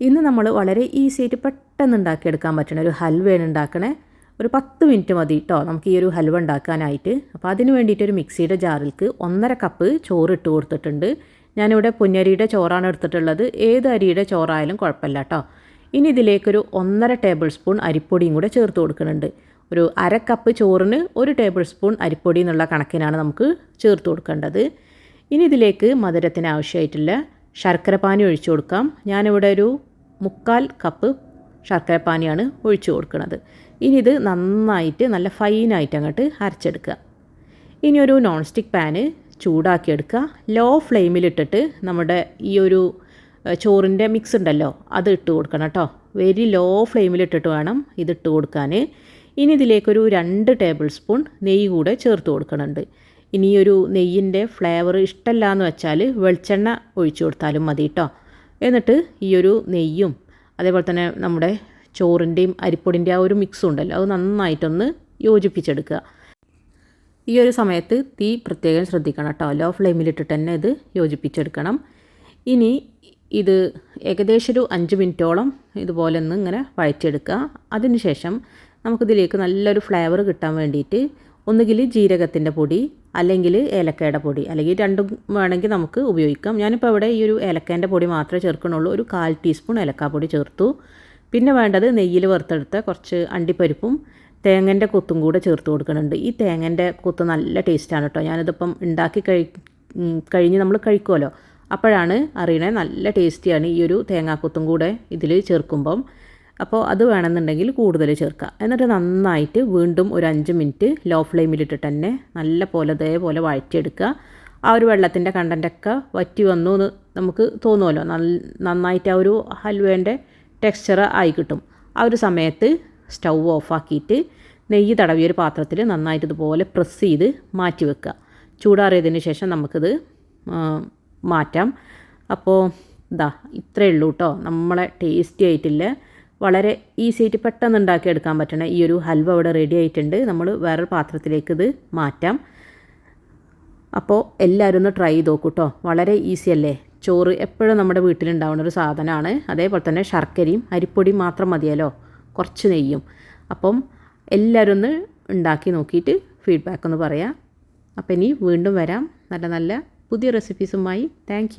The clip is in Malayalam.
ഇന്ന് നമ്മൾ വളരെ ഈസി ആയിട്ട് പെട്ടെന്ന് ഉണ്ടാക്കിയെടുക്കാൻ പറ്റണ ഒരു ഹൽവയാണ് ഉണ്ടാക്കണേ. ഒരു പത്ത് മിനിറ്റ് മതി കേട്ടോ നമുക്ക് ഈ ഒരു ഹൽവ ഉണ്ടാക്കാനായിട്ട്. അപ്പോൾ അതിന് വേണ്ടിയിട്ട് ഒരു മിക്സിയുടെ ജാറിൽക്ക് ഒന്നര കപ്പ് ചോറ് ഇട്ട് കൊടുത്തിട്ടുണ്ട്. ഞാനിവിടെ പുന്നരിയുടെ ചോറാണ് എടുത്തിട്ടുള്ളത്. ഏത് അരിയുടെ ചോറായാലും കുഴപ്പമില്ല കേട്ടോ ഇനി ഇതിലേക്കൊരു ഒന്നര ടേബിൾ സ്പൂൺ അരിപ്പൊടിയും കൂടെ ചേർത്ത് കൊടുക്കുന്നുണ്ട്. ഒരു അര കപ്പ് ചോറിന് ഒരു ടേബിൾ സ്പൂൺ അരിപ്പൊടി എന്നുള്ള കണക്കിനാണ് നമുക്ക് ചേർത്ത് കൊടുക്കേണ്ടത്. ഇനി ഇതിലേക്ക് മധുരത്തിന് ആവശ്യമായിട്ടുള്ള ശർക്കര പാനി ഒഴിച്ചു കൊടുക്കാം. ഞാനിവിടെ ഒരു മുക്കാൽ കപ്പ് ശർക്കര പാനിയാണ് ഒഴിച്ചു കൊടുക്കുന്നത്. ഇനി ഇത് നന്നായിട്ട് നല്ല ഫൈനായിട്ട് അങ്ങോട്ട് അരച്ചെടുക്കുക. ഇനി ഒരു നോൺ സ്റ്റിക്ക് പാന് ചൂടാക്കിയെടുക്കുക. ലോ ഫ്ലെയിമിലിട്ടിട്ട് നമ്മുടെ ഈ ഒരു ചോറിന്റെ മിക്സ് ഉണ്ടല്ലോ അത് ഇട്ട് കൊടുക്കണം കേട്ടോ. വെരി ലോ ഫ്ലെയിമിലിട്ടിട്ട് വേണം ഇത് ഇട്ട് കൊടുക്കാൻ. ഇനി ഇതിലേക്കൊരു രണ്ട് ടേബിൾ സ്പൂൺ നെയ്യ് കൂടെ ചേർത്ത് കൊടുക്കുന്നുണ്ട്. ഇനി ഒരു നെയ്യിന്റെ ഫ്ലേവർ ഇഷ്ടമല്ല എന്ന് വെച്ചാൽ വെളിച്ചെണ്ണ ഒഴിച്ചു കൊടുത്താലും മതി കേട്ടോ എന്നിട്ട് ഈ ഒരു നെയ്യും അതേപോലെ തന്നെ നമ്മുടെ ചോറിന്റെയും അരിപ്പൊടിന്റെ ആ ഒരു മിക്സും ഉണ്ടല്ലോ അത് നന്നായിട്ടൊന്ന് യോജിപ്പിച്ചെടുക്കുക. ഈ ഒരു സമയത്ത് തീ പ്രത്യേകം ശ്രദ്ധിക്കണം കേട്ടോ ലോ ഫ്ലെയിമിലിട്ടിട്ട് തന്നെ ഇത് യോജിപ്പിച്ചെടുക്കണം. ഇനി ഇത് ഏകദേശം ഒരു അഞ്ച് മിനിറ്റോളം ഇതുപോലെ ഒന്ന് ഇങ്ങനെ വഴറ്റിയെടുക്കുക. അതിനുശേഷം നമുക്കിതിലേക്ക് നല്ലൊരു ഫ്ലേവർ കിട്ടാൻ വേണ്ടിയിട്ട് ഒന്നുകിൽ ജീരകത്തിന്റെ പൊടി അല്ലെങ്കിൽ ഏലക്കയുടെ പൊടി അല്ലെങ്കിൽ രണ്ടും വേണമെങ്കിൽ നമുക്ക് ഉപയോഗിക്കാം. ഞാനിപ്പോൾ ഇവിടെ ഈ ഒരു ഏലക്കേന്റെ പൊടി മാത്രമേ ചേർക്കണുള്ളൂ ഒരു കാൽ ടീസ്പൂൺ ഏലക്കാപ്പൊടി ചേർത്തു. പിന്നെ വേണ്ടത് നെയ്യിൽ വറുത്തെടുത്ത കുറച്ച് അണ്ടിപ്പരിപ്പും തേങ്ങന്റെ കൊത്തും കൂടെ ചേർത്ത് കൊടുക്കുന്നുണ്ട്. ഈ തേങ്ങന്റെ കൊത്ത് നല്ല ടേസ്റ്റാണ് കേട്ടോ. ഞാനിതിപ്പം ഉണ്ടാക്കി കഴി കഴിഞ്ഞ് നമ്മൾ കഴിക്കുമല്ലോ. അപ്പോഴാണ് അറിയണേ നല്ല ടേസ്റ്റിയാണ് ഈ ഒരു തേങ്ങാക്കൊത്തും കൂടെ ഇതിൽ ചേർക്കുമ്പം. അപ്പോൾ അത് വേണമെന്നുണ്ടെങ്കിൽ കൂടുതൽ ചേർക്കുക. എന്നിട്ട് നന്നായിട്ട് വീണ്ടും ഒരു അഞ്ച് മിനിറ്റ് ലോ ഫ്ലെയിമിലിട്ടിട്ട് തന്നെ നല്ല പോലെ ഇതേപോലെ വഴറ്റിയെടുക്കുക. ആ ഒരു വെള്ളത്തിന്റെ കണ്ടന്റൊക്കെ വറ്റി വന്നു എന്ന് നമുക്ക് തോന്നുമല്ലോ. നന്നായിട്ട് ആ ഒരു ഹൽവേന്റെ ടെക്സ്ചർ ആയി കിട്ടും. ആ ഒരു സമയത്ത് സ്റ്റൗ ഓഫാക്കിയിട്ട് നെയ്യ് തടവിയ ഒരു പാത്രത്തിൽ നന്നായിട്ട് ഇതുപോലെ പ്രസ് ചെയ്ത് മാറ്റി വെക്കുക. ചൂടാറിയതിന് ശേഷം നമുക്കിത് മാറ്റാം. അപ്പോൾ ഇതാ ഇത്രയേ ഉള്ളൂ കേട്ടോ നമ്മളെ ടേസ്റ്റി ആയിട്ടില്ല വളരെ ഈസി ആയിട്ട് പെട്ടെന്ന് ഉണ്ടാക്കി എടുക്കാൻ പറ്റണ ഈ ഒരു ഹൽവ ഇവിടെ റെഡി ആയിട്ടുണ്ട്. നമ്മൾ വേറൊരു പാത്രത്തിലേക്ക് ഇത് മാറ്റാം. അപ്പോൾ എല്ലാവരും ഒന്ന് ട്രൈ ചെയ്ത് നോക്കൂ കേട്ടോ വളരെ ഈസി അല്ലേ? ചോറ് എപ്പോഴും നമ്മുടെ വീട്ടിലുണ്ടാവുന്ന ഒരു സാധനമാണ്. അതേപോലെ തന്നെ ശർക്കരയും അരിപ്പൊടിയും മാത്രം മതിയല്ലോ? കുറച്ച് നെയ്യും. അപ്പം എല്ലാവരും ഒന്ന് ഉണ്ടാക്കി നോക്കിയിട്ട് ഫീഡ്ബാക്ക് ഒന്ന് പറയാം. അപ്പം ഇനി വീണ്ടും വരാം. നല്ല നല്ല പുതിയ റെസിപ്പീസുമായി താങ്ക്